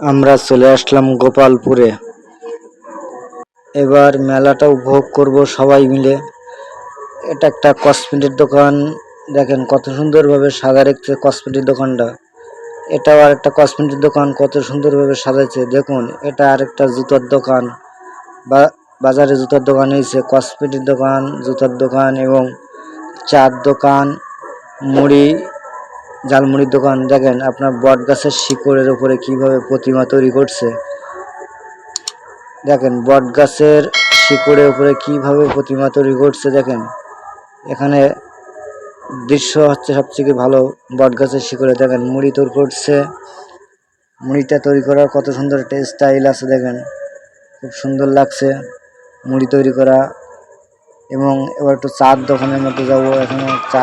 আমরা চলে আসলাম গোপালপুরে। এবার মেলাটা উপভোগ করব সবাই মিলে। এটা একটা কসমেটিক দোকান। দেখেন কত সুন্দরভাবে সাজা রেখেছে কসমেটিক দোকানটা। এটাও আর একটা কসমেটিক দোকান, কত সুন্দরভাবে সাজাইছে। দেখুন, এটা আর একটা জুতার দোকান। বা, বাজারে জুতার দোকান হয়েছে কসমেটিক দোকান, জুতার দোকান এবং চার দোকান, মুড়ি ঝালমুড়ির দোকান, দেখেন আপনার বট গাছের শিকড়ের উপরে কীভাবে প্রতিমা তৈরি করছে। দেখেন বট গাছের শিকড়ের উপরে কীভাবে প্রতিমা তৈরি করছে, দেখেন। এখানে দৃশ্য হচ্ছে সবথেকে ভালো বট গাছের শিকড়ে। দেখেন মুড়ি তৈরি করছে। মুড়িটা তৈরি করার কত সুন্দর একটা স্টাইল আছে, দেখেন। খুব সুন্দর লাগছে মুড়ি তৈরি করা। এবং এবার একটু চার দোকানের মধ্যে যাব, এখানে চা